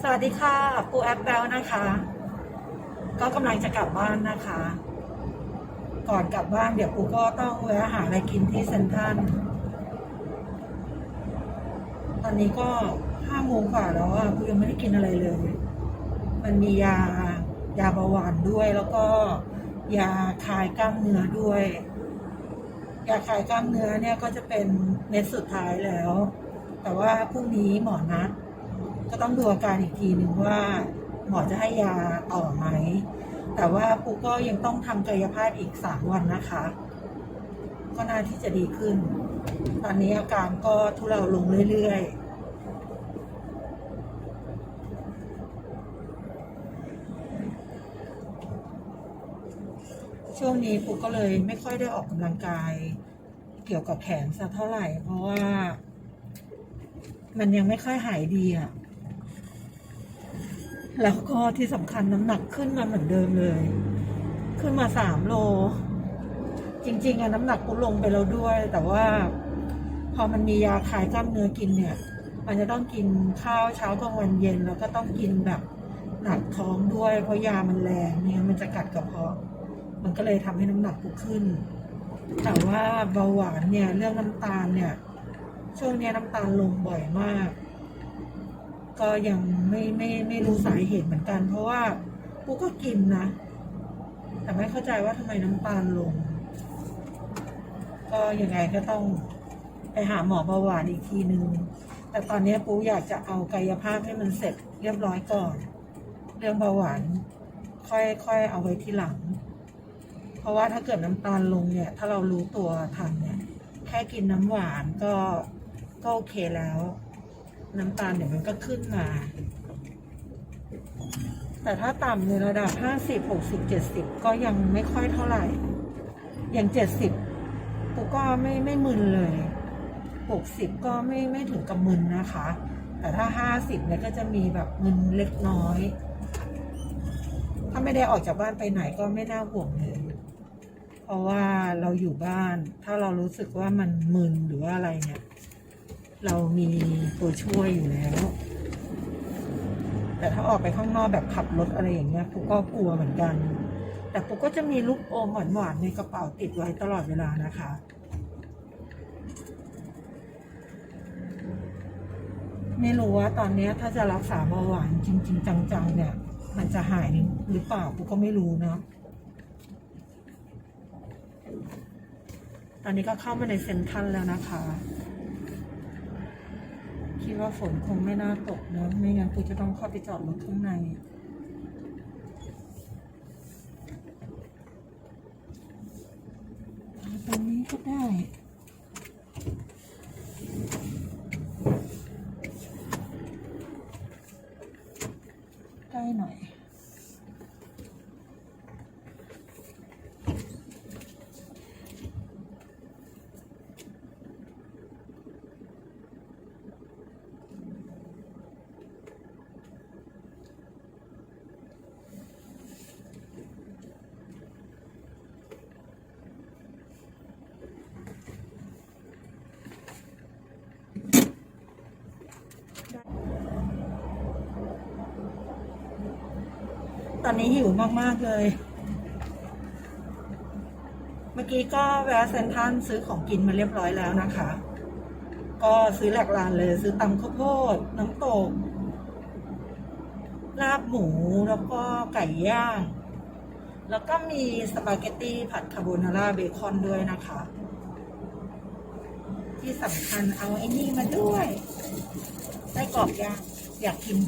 สวัสดีค่ะปูแอปแบลนะคะ ก็กำลังจะกลับบ้านนะคะ ก่อนกลับบ้านเดี๋ยวปูก็ต้องแวะหาอะไรกินที่เซ็นทรัลตอนนี้ก็ห้าโมงกว่าแล้วอะปูยังไม่ได้กินอะไรเลย มันมียายาเบาหวานด้วยแล้วก็ยาคลายกล้ามเนื้อด้วย ยาคลายกล้ามเนื้อเนี่ยก็จะเป็นเม็ดสุดท้ายแล้ว แต่ว่าพรุ่งนี้หมอนัด ก็ต้องดูอาการอีกทีหนึ่งว่าหมอจะให้ยาต่อไหม แต่ว่าปูก็ยังต้องทำกายภาพอีกสามวันนะคะ ก็น่าที่จะดีขึ้น ตอนนี้อาการก็ทุเลาลงเรื่อย ๆช่วงนี้ปูก็เลยไม่ค่อยได้ออกกำลังกาย เกี่ยวกับแขนสักเท่าไหร่ เพราะว่า มันยังไม่ค่อยหายดีอะ แล้วก็ที่สำคัญน้ำหนักขึ้นมาเหมือนเดิมเลย ขึ้นมาสามโล จริง ๆอะน้ำหนักกูลงไปแล้วด้วย แต่ว่า พอมันมียาคลายกล้ามเนื้อกินเนี่ย มันจะต้องกินข้าวเช้ากลางวันเย็น แล้วก็ต้องกินแบบหนักท้องด้วย เพราะยามันแรงเนี่ยมันจะกัดกระเพาะ มันก็เลยทำให้น้ำหนักกูขึ้น แต่ว่าเบาหวานเนี่ยเรื่องน้ำตาลเนี่ย ช่วงเนี้ยน้ำตาลลงบ่อยมาก ก็ยังไม่ไม่ไม่รู้สาเหตุเหมือนกัน เพราะว่ากูก็กินนะ แต่ไม่เข้าใจว่าทำไมน้ำตาลลง ก็ยังไงก็ต้องไปหาหมอเบาหวานอีกทีนึง แต่ตอนนี้ปูอยากจะเอากายภาพให้มันเสร็จเรียบร้อยก่อน เรื่องเบาหวานค่อยค่อยเอาไว้ทีหลัง เพราะว่าถ้าเกิดน้ำตาลลงเนี่ย ถ้าเรารู้ตัวทันเนี่ย แค่กินน้ำหวานก็ก็โอเคแล้ว น้ำตาลเดี๋ยวมันก็ขึ้นมา แต่ถ้าต่ำในระดับห้าสิบหกสิบเจ็ดสิบก็ยังไม่ค่อยเท่าไหร่ อย่างเจ็ดสิบกูก็ไม่ไม่มึนเลยหกสิบก็ไม่ไม่ถึงกับมึนนะคะ แต่ถ้าห้าสิบเนี่ยก็จะมีแบบมึนเล็กน้อย ถ้าไม่ได้ออกจากบ้านไปไหนก็ไม่น่าห่วงเลยเพราะว่าเราอยู่บ้าน ถ้าเรารู้สึกว่ามันมึนหรือว่าอะไรเนี่ย เรามีตัวช่วยอยู่แล้ว แต่ถ้าออกไปข้างนอกแบบขับรถอะไรอย่างเงี้ยปูก็กลัวเหมือนกัน แต่ปูก็จะมีลูกอมหวานๆในกระเป๋าติดไว้ตลอดเวลานะคะไม่รู้ว่าตอนนี้ถ้าจะรักษาเบาหวานจริง ๆ จังๆ เนี่ย มันจะหายหรือเปล่าปูก็ไม่รู้เนาะตอนนี้ก็เข้ามาในเซ็นทรัลแล้วนะคะ คิดว่าฝนคงไม่น่าตกเนอะไม่งั้นปูจะต้องเข้าไปจอดรถข้างในตรงนี้ก็ได้ใกล้หน่อย ตอนนี้หิวมากๆเลย เมื่อกี้ก็แวะเซนทันซื้อของกินมาเรียบร้อยแล้วนะคะ ก็ซื้อหลักลานเลย ซื้อตำข้าวโพด น้ำตก ลาบหมูแล้วก็ไก่ย่าง แล้วก็มีสปาเกตตี้ผัดคาโบนาร่าเบคอนด้วยนะคะ ที่สำคัญเอาไอ้นี่มาด้วยไส้กรอกย่างอยากกิน